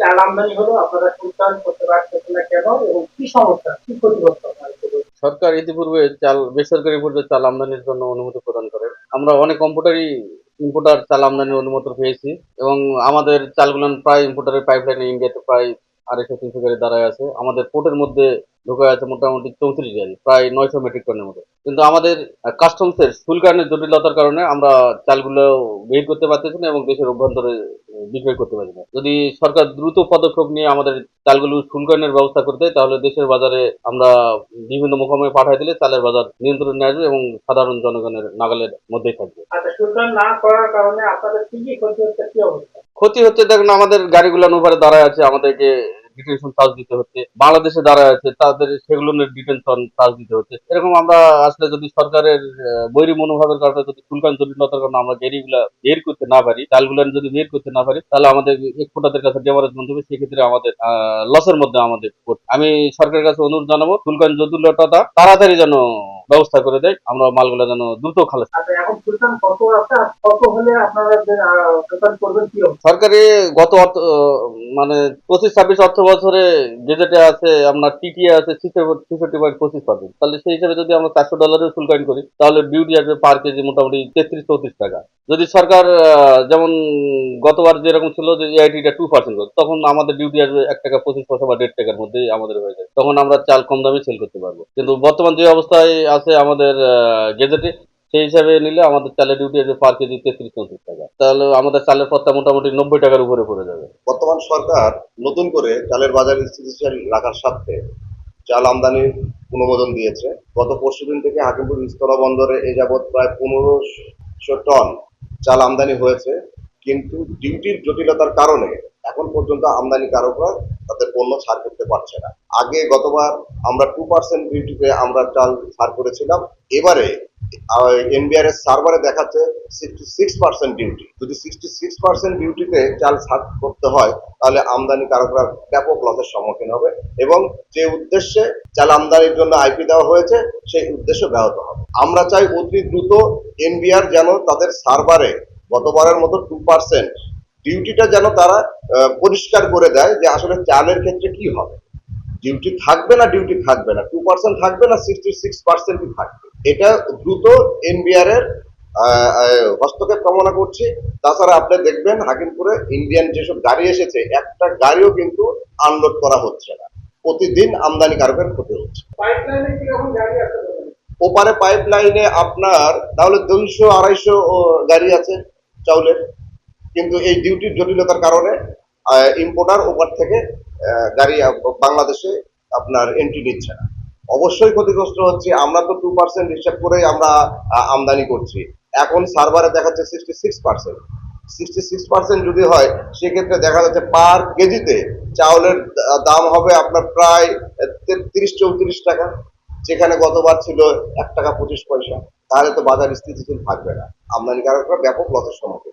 চাল আমদানি হলো, আপনারা করতে পারছেন না কেন এবং কি সমস্যা, কি। সরকার ইতিপূর্বে চাল, বেসরকারি পর্যায়ে চাল আমদানির জন্য অনুমতি প্রদান করে আমরা অনেক কম্পিউটারই ইম্পোর্টার চাল আমদানির অনুমতি পেয়েছি এবং আমাদের চালগুলো প্রায় ইম্পোর্টারের পাইপলাইনে ইন্ডিয়াতে প্রায় আড়াইশো, তিনশো গাড়ি দাঁড়ায় আছে আমাদের পোর্টের মধ্যে ঢোকা আছে মোটামুটি চৌত্রিশ গাড়ি প্রায় নয়শো মেট্রিক টনের মতো। কিন্তু আমাদের কাস্টমসের শুল্কায়নের জটিলতার কারণে আমরা চালগুলো বের করতে পারতেছি না এবং দেশের অভ্যন্তরে বিক্রয় করতে পারছি না। যদি সরকার দ্রুত পদক্ষেপ নিয়ে আমাদের চালগুলো শুল্কায়নের ব্যবস্থা করতে দেয় তাহলে দেশের বাজারে আমরা বিভিন্ন মোকামে পাঠিয়ে দিলে চালের বাজার নিয়ন্ত্রণে আসবে এবং সাধারণ জনগণের নাগালের মধ্যেই থাকবে। আচ্ছা না করার কারণে আপনাদের কি কি ক্ষতি হচ্ছে কি অবস্থা? ক্ষতি হচ্ছে দেখুন আমাদের গাড়িগুলো ওভারে দাঁড়ায় আছে আমাদেরকে ডিটেনশন চার্জ দিতে হচ্ছে, বাংলাদেশে দাঁড়ায় আছে তাদের সেগুলো ডিটেনশন চার্জ দিতে হচ্ছে। এরকম আমরা আসলে যদি সরকারের বৈরী মনোভাবের কারণে যদি শুল্কান জটিলতার কারণে আমরা গাড়িগুলা বের করতে না পারি চালগুলো যদি বের করতে না পারি, তাহলে আমাদের এক্সপোর্টারদের কাছে ডেমারেজ বন্ধ হবে সেক্ষেত্রে আমাদের লসের মধ্যে আমাদের আমি সরকারের কাছে অনুরোধ জানাব শুল্কান জটিলতাটা তাড়াতাড়ি যেন ব্যবস্থা করে দেয় আমরা মালগুলো যেন দ্রুত খালাস আচ্ছা সরকারি গত অর্থ মানে পঁচিশ ছাব্বিশ অর্থ বছরে গেজেটে আছে আপনার টিটিএ আছে ছেষট্টি পয়েন্ট পঁচিশ পার্সেন্ট তাহলে সেই হিসাবে যদি আমরা চারশো ডলারের শুল্কায়ন করি তাহলে ডিউটি আসবে পার কেজি মোটামুটি তেত্রিশ চৌত্রিশ টাকা। যদি সরকার যেমন গতবার যেরকম ছিল যে এআইটিটা টু পার্সেন্ট করে তখন আমাদের ডিউটি আসবে এক টাকা পঁচিশ পয়সা বা দেড় টাকার মধ্যেই আমাদের হয়ে যায়। তখন আমরা চাল কম দামে সেল করতে পারব। কিন্তু বর্তমান যে অবস্থায় আছে আমাদের গেজেটে সেই হিসাবে নিলে আমাদের চালের ডিউটি আসবে পার কেজি তেত্রিশ চৌত্রিশ টাকা। তাহলে আমাদের চালের পত্তা মোটামুটি নব্বই টাকার উপরে পড়ে যাবে। বর্তমান সরকার নতুন করে চালের বাজার স্থিতিশীল রাখার স্বার্থে চাল আমদানির অনুমোদন দিয়েছে। গত পরশুদিন থেকে হাকিমপুর স্থল বন্দরে এ যাবৎ প্রায় পনেরোশো টন চাল আমদানি হয়েছে। কিন্তু ডিউটির জটিলতার কারণে এখন পর্যন্ত আমদানিকারকরা তাদের পণ্য ছাড় করতে পারছে না। আগে গতবার আমরা টু পার্সেন্ট ডিউটিতে আমরা চাল ছাড় করেছিলাম। এবারে এনবিআর এর সার্ভারে দেখাচ্ছে সিক্সটি সিক্স পার্সেন্ট ডিউটি যদি সিক্সটি সিক্স পার্সেন্ট ডিউটিতে চাল ছাড় করতে হয়, তাহলে আমদানিকারকরা ব্যাপক লসের সম্মুখীন হবে এবং যে উদ্দেশ্যে চাল আমদানির জন্য আইপি দেওয়া হয়েছে, সেই উদ্দেশ্য ব্যাহত হবে। আমরা চাই অতি দ্রুত এনবিআর যেন তাদের সার্ভারে গতবারের মতো টু পার্সেন্ট ডিউটিটা যেন তারা পরিষ্কার করে দেয় যে আসলে চালের ক্ষেত্রে কি হবে। ডিউটি থাকবে না ডিউটি থাকবে না। টু পার্সেন্ট থাকবে না সিক্সটি সিক্স পার্সেন্টই থাকবে। এটা দ্রুত এনবিআর এর হস্তক্ষেপ কামনা করছি। তাছাড়া আপনি দেখবেন হাকিমপুরে ইন্ডিয়ান যেসব গাড়ি এসেছে একটা গাড়িও কিন্তু আনলোড করা হচ্ছে না। প্রতিদিন আমদানিকারকের ক্ষতি হচ্ছে? ওপারে পাইপ লাইনে আপনার তাহলে দুইশো আড়াইশো গাড়ি আছে চাউলের। কিন্তু এই ডিউটির জটিলতার কারণে ইম্পোর্টার ওপার থেকে গাড়ি বাংলাদেশে আপনার এন্ট্রি নিচ্ছে না। অবশ্যই ক্ষতিগ্রস্ত হচ্ছে। আমরা তো টু পার্সেন্ট হিসাব করে আমরা আমদানি করছি। এখন সার্ভারে দেখাচ্ছে sixty six percent sixty six percent যদি হয়, সেক্ষেত্রে দেখা যাচ্ছে পার কেজিতে চাউলের দাম হবে আপনার প্রায় তেত্রিশ চৌত্রিশ টাকা। যেখানে গতবার ছিল এক টাকা পঁচিশ পয়সা। তাহলে তো বাজার স্থিতিশীল থাকবে না। আমদানিকারকরা ব্যাপক লসের সম্মুখীন।